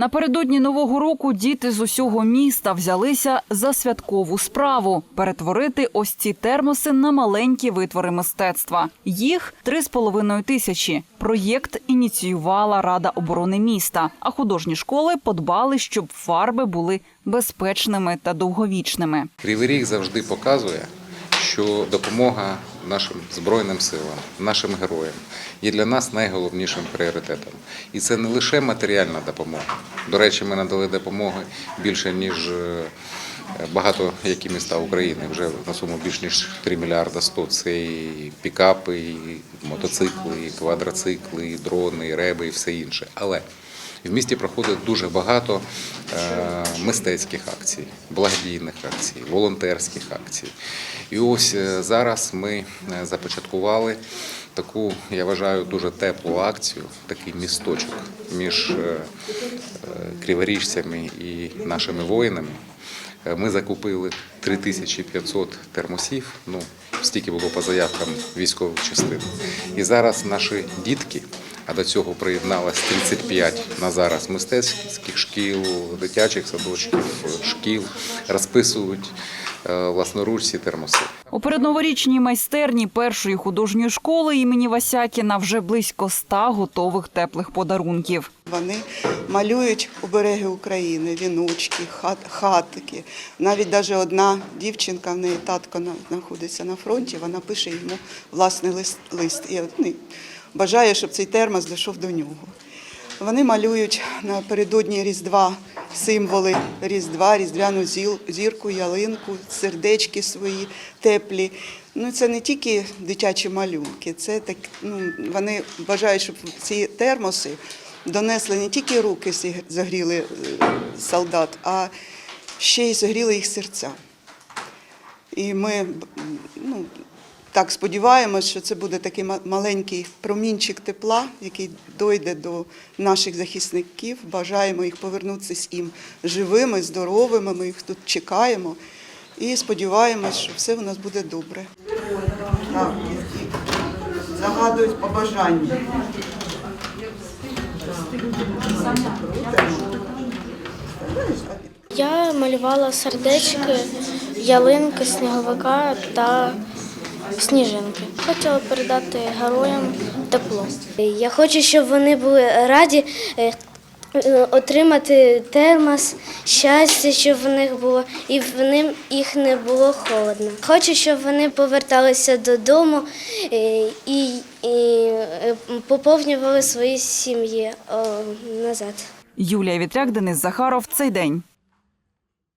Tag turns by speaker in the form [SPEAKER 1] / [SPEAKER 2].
[SPEAKER 1] Напередодні нового року діти з усього міста взялися за святкову справу перетворити ось ці термоси на маленькі витвори мистецтва. Їх три з половиною тисячі. Проєкт ініціювала Рада оборони міста. А художні школи подбали, щоб фарби були безпечними та довговічними.
[SPEAKER 2] Кривий Ріг завжди показує, що допомога нашим збройним силам, нашим героям є для нас найголовнішим пріоритетом. І це не лише матеріальна допомога. До речі, ми надали допомоги більше ніж е, багато які міста України. Вже на суму більш ніж 3 мільярда 100. Це і пікапи, і мотоцикли, і квадроцикли, і дрони, і реби, і все інше. Але в місті проходить дуже багато е, мистецьких акцій, благодійних акцій, волонтерських акцій. І ось е, зараз ми е, започаткували таку, я вважаю, дуже теплу акцію, такий місточок між криворіжцями і нашими воїнами. Ми закупили 3500 термосів. Ну, стільки було по заявкам військових частин. І зараз наші дітки, а до цього приєдналось 35 на зараз мистецьких шкіл, дитячих садочків, шкіл, розписують е, власноруч ці термоси.
[SPEAKER 1] У передноворічній майстерні першої художньої школи імені Васякіна вже близько ста готових теплих подарунків.
[SPEAKER 3] Вони малюють обереги України, віночки, хат, хатики. Навіть даже одна дівчинка, в неї татко на- знаходиться на фронті, вона пише йому власний лист, лист і ну, бажає, щоб цей термос дійшов до нього. Вони малюють напередодні Різдва символи Різдва, Різдвяну зірку, ялинку, сердечки свої теплі. Ну, це не тільки дитячі малюнки, це так, ну, вони бажають, щоб ці термоси донесли не тільки руки загріли е, солдат, а ще й загріли їх серця. І ми ну, так сподіваємось, що це буде такий ма- маленький промінчик тепла, який дойде до наших захисників. Бажаємо їх повернутися їм живими, здоровими. Ми їх тут чекаємо і сподіваємось, що все у нас буде добре. Загадують побажання.
[SPEAKER 4] Я малювала сердечки, ялинки, сніговика та сніжинки. Хотіла передати героям тепло.
[SPEAKER 5] Я хочу, щоб вони були раді е, отримати термос, щастя, щоб в них було, і в ним їх не було холодно. Хочу, щоб вони поверталися додому е, і, і е, поповнювали свої сім'ї назад.
[SPEAKER 1] Юлія Вітряк, Денис Захаров. Цей день.